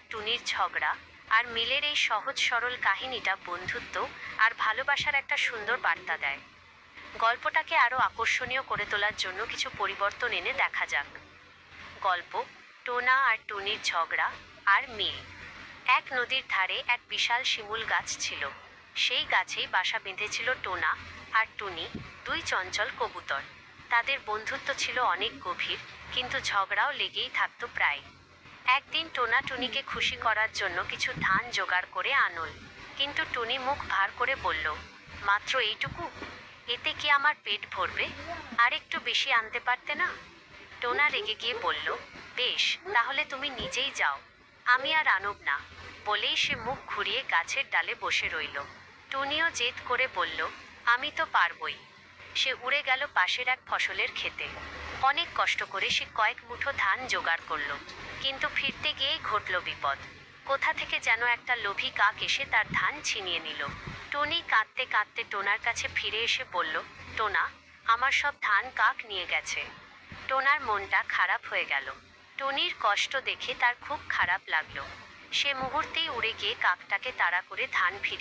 আর টুনির ঝগড়া আর মিলের এই সহজ সরল কাহিনীটা বন্ধুত্ব আর ভালোবাসার একটা সুন্দর বার্তা দেয়। গল্পটাকে আরও আকর্ষণীয় করে তোলার জন্য কিছু পরিবর্তন এনে দেখা যাক। গল্প, টোনা আর টুনির ঝগড়া আর মিল। এক নদীর ধারে এক বিশাল শিমুল গাছ ছিল। সেই গাছেই বাসা বেঁধেছিল টোনা আর টুনি, দুই চঞ্চল কবুতর। তাদের বন্ধুত্ব ছিল অনেক গভীর, কিন্তু ঝগড়াও লেগেই থাকতো প্রায়। একদিন টোনা টুনিকে খুশি করার জন্য কিছু ধান জোগাড় করে আনল। কিন্তু টুনি মুখ ভার করে বলল, মাত্র এইটুকু? এতে কি আমার পেট ভরবে? আর একটু বেশি আনতে পারতে না? টোনা রেগে গিয়ে বলল, বেশ, তাহলে তুমি নিজেই যাও। আমি আর আনব না। বলেই সে মুখ ঘুরিয়ে গাছের ডালে বসে রইল। টুনিও জেদ করে বলল, আমি তো পারবই। সে উড়ে গেল পাশের এক ফসলের খেতে অনেক কষ্ট করে সে কয়েক মুঠো ধান জোগাড় করল। কিন্তু ফিরতে গিয়েই ঘটল বিপদ। কোথা থেকে যেন একটা লোভী কাক এসে তার ধান ছিনিয়ে নিল। টনি কাঁদতে কাঁদতে টোনার কাছে ফিরে এসে বলল, টোনা, আমার সব ধান কাক নিয়ে গেছে টোনার মনটা খারাপ হয়ে গেল। টনির কষ্ট দেখে তার খুব খারাপ লাগল। সে মুহূর্তেই উড়ে গিয়ে কাকটাকে তাড়া করে ধান ফিরিয়ে